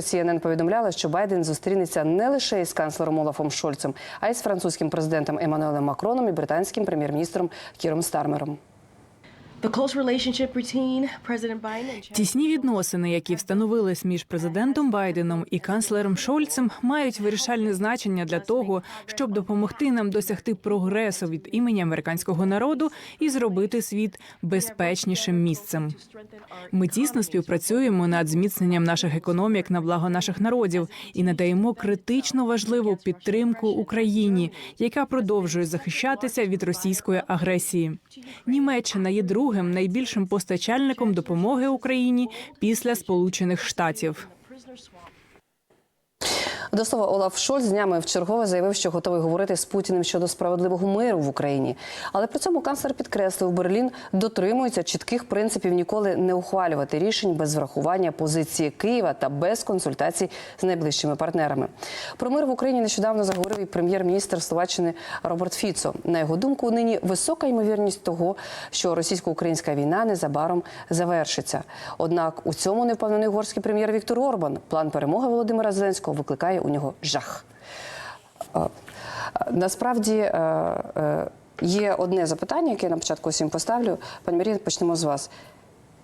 CNN повідомляла, що Байден зустрінеться не лише із канцлером Олафом Шольцем, а й з французьким президентом Еммануелем Макроном і британським прем'єр-міністром Кіром Стармером. Тісні відносини, які встановились між президентом Байденом і канцлером Шольцем, мають вирішальне значення для того, щоб допомогти нам досягти прогресу від імені американського народу і зробити світ безпечнішим місцем. Ми тісно співпрацюємо над зміцненням наших економік на благо наших народів і надаємо критично важливу підтримку Україні, яка продовжує захищатися від російської агресії. Німеччина є другим найбільшим постачальником допомоги Україні після Сполучених Штатів. До слова, Олаф Шольц днями вчергове заявив, що готовий говорити з Путіним щодо справедливого миру в Україні. Але при цьому канцлер підкреслив, Берлін дотримується чітких принципів ніколи не ухвалювати рішень без врахування позиції Києва та без консультацій з найближчими партнерами. Про мир в Україні нещодавно заговорив і прем'єр-міністр Словаччини Роберт Фіцо. На його думку, нині висока ймовірність того, що російсько-українська війна незабаром завершиться. Однак у цьому не впевнений угорський прем'єр Віктор Орбан. План перемоги Володимира Зеленського викликає у нього жах. Е, е, Насправді е, є одне запитання, яке я на початку всім поставлю. Пані Марія, почнемо з вас.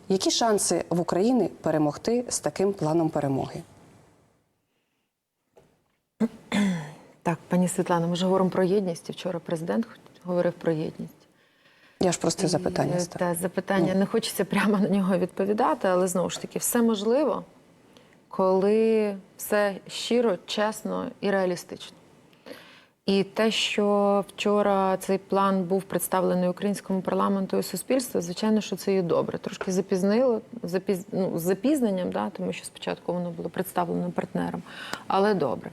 Які шанси в Україні перемогти з таким планом перемоги? Так, пані Світлана, ми ж говоримо про єдність. Вчора президент говорив про єдність. Я ж просто запитання. Та запитання не хочеться прямо на нього відповідати, але знову ж таки, все можливо, коли все щиро, чесно і реалістично. І те, що вчора цей план був представлений українському парламенту і суспільству, звичайно, що це є добре. Трошки запізнило, запіз... ну, з запізненням, да, тому що спочатку воно було представлено партнером, але добре.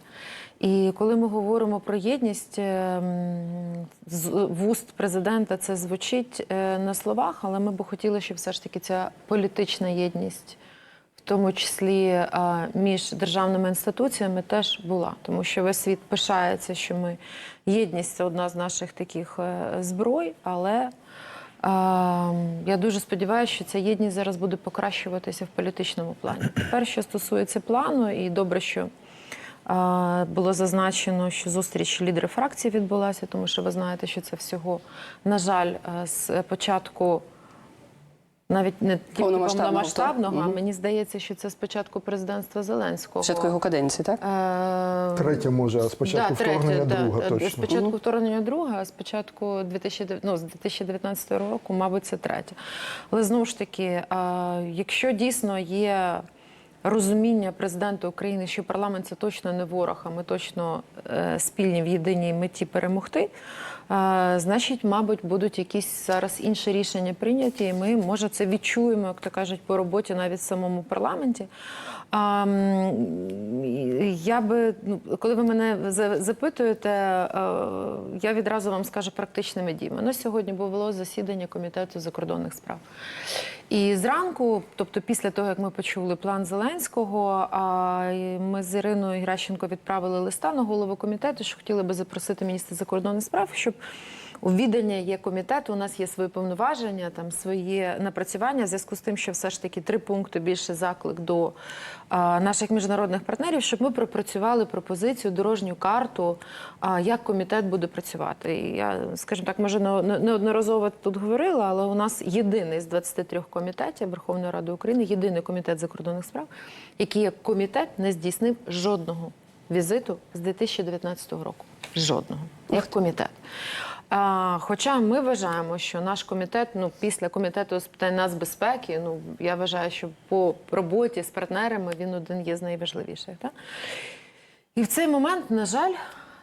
І коли ми говоримо про єдність ем, з вуст президента, це звучить е, на словах, але ми би хотіли, щоб все ж таки ця політична єдність тому числі між державними інституціями, теж була, тому що весь світ пишається, що ми єдність це одна з наших таких е, зброй, але я дуже сподіваюся, що ця єдність зараз буде покращуватися в політичному плані. Тепер, що стосується плану, і добре, що було зазначено, що зустріч лідерів фракції відбулася, тому що ви знаєте, що це всього, на жаль, е, з початку. Навіть не тільки Повномасштабного, а мені здається, що це спочатку президентства Зеленського. Спочатку його каденції, так? Е, Третя може, а спочатку да, вторгнення да, друга Да, точно. Спочатку вторгнення друга, а спочатку 2000, ну, з 2019 року, мабуть, це третє. Але знову ж таки, е, якщо дійсно є розуміння президента України, що парламент це точно не ворог, а ми точно е, спільні в єдиній меті перемогти. е, Значить, мабуть, будуть якісь зараз інші рішення прийняті, і ми може це відчуємо, як то кажуть, по роботі навіть в самому парламенті. Я би, ну, коли ви мене запитуєте, е, я відразу вам скажу практичними діями. На сьогодні було засідання комітету закордонних справ. І зранку, тобто після того, як ми почули план Зеленського, ми з Іриною Гращенко відправили листа на голову комітету, що хотіли би запросити міністра закордонних справ, щоб у відання є комітет, у нас є свої повноваження, там свої напрацювання. В зв'язку з тим, що все ж таки три пункти більше заклик до а, наших міжнародних партнерів, щоб ми пропрацювали пропозицію, дорожню карту, а, як комітет буде працювати. І я, скажімо так, може не- не- неодноразово тут говорила, але у нас єдиний з 23 комітетів Верховної Ради України, єдиний комітет закордонних справ, який як комітет не здійснив жодного візиту з 2019 року. Жодного як комітет. А, хоча ми вважаємо, що наш комітет, ну після комітету з питань нацбезпеки, ну я вважаю, що по роботі з партнерами він один є з найважливіших. Так? І в цей момент, на жаль,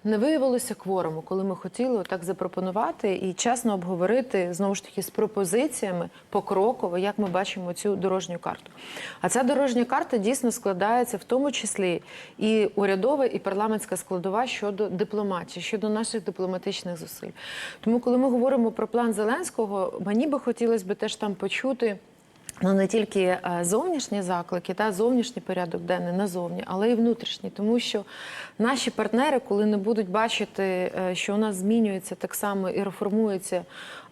не виявилося кворуму, коли ми хотіли так запропонувати і чесно обговорити знову ж таки з пропозиціями покроково, як ми бачимо цю дорожню карту. А ця дорожня карта дійсно складається в тому числі і урядова, і парламентська складова щодо дипломатії, щодо наших дипломатичних зусиль. Тому, коли ми говоримо про план Зеленського, мені би хотілося б теж там почути. Ну, не тільки е, зовнішні заклики, та зовнішній порядок денний назовні, але й внутрішній, тому що наші партнери, коли не будуть бачити, е, що у нас змінюється так само і реформується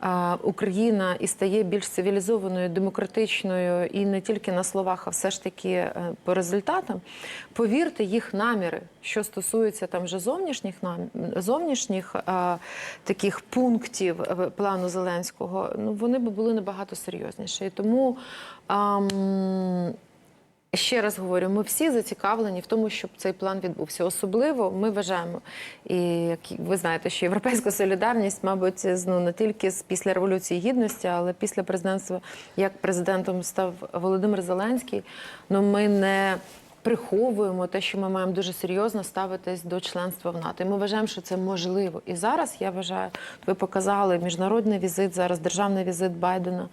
е, Україна і стає більш цивілізованою, демократичною і не тільки на словах, а все ж таки по результатам, повірте, їх наміри, що стосується там вже зовнішніх зовнішніх таких пунктів плану Зеленського, ну вони б були набагато серйозніші. І тому. Ще раз говорю, ми всі зацікавлені в тому, щоб цей план відбувся. Особливо ми вважаємо, і як ви знаєте, що європейська солідарність, мабуть, ну не тільки з після революції гідності, але після президентства, як президентом став Володимир Зеленський. Ну ми не приховуємо те, що ми маємо дуже серйозно ставитись до членства в НАТО. І ми вважаємо, що це можливо. І зараз я вважаю, ви показали міжнародний візит, зараз державний візит Байдена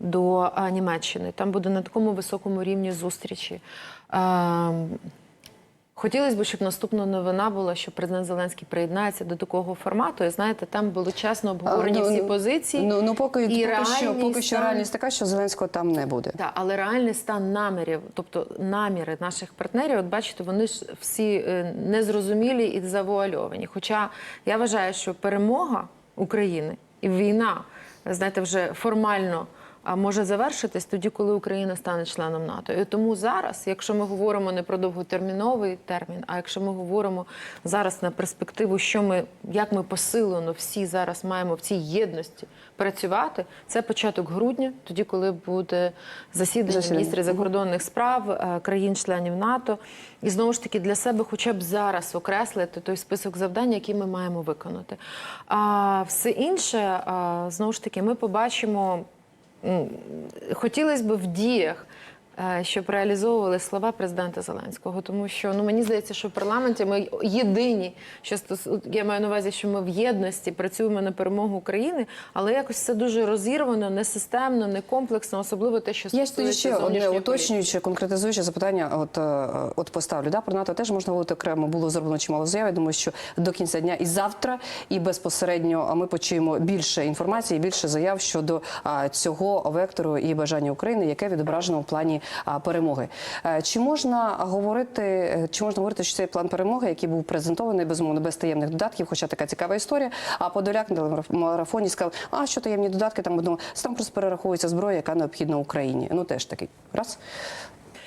до Німеччини. Там буде на такому високому рівні зустрічі. Хотілося б, щоб наступна новина була, що президент Зеленський приєднається до такого формату. І знаєте, там були чесно обговорені ну, всі ну, позиції. Ну, ну поки, і поки що, поки що реальність така, що Зеленського там не буде. Так, але реальний стан намірів, тобто наміри наших партнерів, от бачите, вони ж всі е, незрозумілі і завуальовані. Хоча я вважаю, що перемога України і війна, знаєте, вже формально. Може завершитись тоді, коли Україна стане членом НАТО. І тому зараз, якщо ми говоримо не про довготерміновий термін, а якщо ми говоримо зараз на перспективу, що ми як ми посилено всі зараз маємо в цій єдності працювати, це початок грудня, тоді, коли буде засідання міністрів закордонних справ е, країн-членів НАТО, і знову ж таки для себе, хоча б зараз окреслити той список завдань, які ми маємо виконати. А все інше, знову ж таки, ми побачимо. Хотілося б в діях, щоб реалізовували слова президента Зеленського, тому що ну мені здається, що в парламенті ми єдині, що я маю на увазі, що ми в єдності працюємо на перемогу України, але якось все дуже розірвано, несистемно, не комплексно, особливо те, що Я тоді ще одне уточнююче, конкретизуюче запитання. От, е, от поставлю. Да, про НАТО теж можна говорити окремо. Було зроблено чимало заяв. Я думаю, що до кінця дня і завтра, і безпосередньо ми почуємо більше інформації, більше заяв щодо цього вектору і бажання України, яке відображено в плані перемоги. Е, Чи можна говорити, е, чи можна говорити, що цей план перемоги, який був презентований безумовно без таємних додатків, хоча така цікава історія. А Подоляк на марафоні сказав, а що таємні додатки там одного там просто перераховується зброя, яка необхідна Україні. Ну теж такий раз.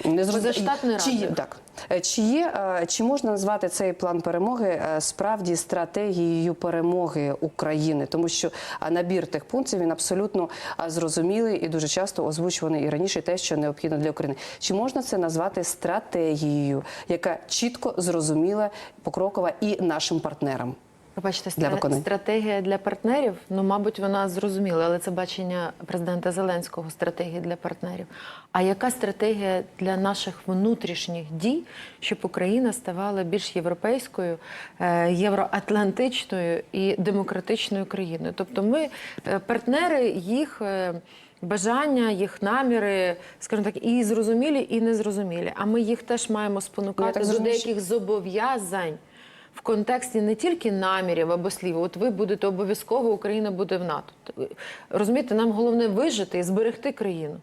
Не Позаштатний чи радник. так. Е, Чи є, е, чи можна назвати цей план перемоги е, справді стратегією перемоги України? Тому що е, набір тих пунктів він абсолютно е, зрозумілий і дуже часто озвучуваний і раніше те, що необхідно для України. Чи можна це назвати стратегією, яка чітко зрозуміла, покрокова і нашим партнерам? Бачите, для виконання. стратегія для партнерів. Ну, мабуть, вона зрозуміла, але це бачення президента Зеленського стратегії для партнерів. А яка стратегія для наших внутрішніх дій, щоб Україна ставала більш європейською, е, євроатлантичною і демократичною країною? Тобто, ми е, партнери їх. е, Бажання, їх наміри, скажімо так, і зрозумілі, і незрозумілі. А ми їх теж маємо спонукати до деяких зобов'язань в контексті не тільки намірів або слів. От ви будете обов'язково, Україна буде в НАТО. Розумієте, нам головне вижити і зберегти країну.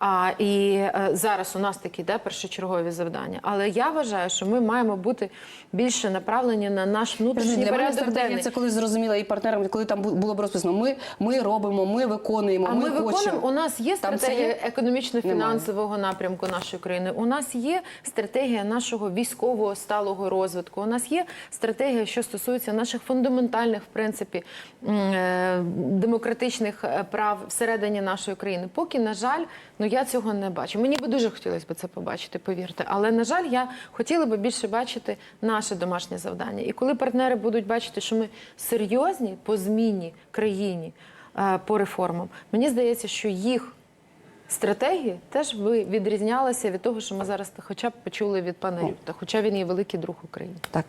А і е, зараз у нас такі да, першочергові завдання. Але я вважаю, що ми маємо бути більше направлені на наш внутрішній Для порядок стратегія денний. це коли зрозуміла і партнерам, коли там було б розписано. Ми, ми робимо, ми виконуємо. А ми, хочемо. виконуємо. У нас є Там стратегія є? економічно-фінансового напрямку нашої країни. У нас є стратегія нашого військового сталого розвитку. У нас є стратегія, що стосується наших фундаментальних, в принципі, е, демократичних е, прав всередині нашої країни. Поки, на жаль, ну я цього не бачу. Мені би дуже хотілося б це побачити, повірте. Але на жаль, я хотіла би більше бачити наше домашнє завдання. І коли партнери будуть бачити, що ми серйозні по зміні країні е, по реформам, мені здається, що їх стратегії теж би відрізнялися від того, що ми зараз хоча б почули від пана Рюта, хоча він є великий друг України. Так.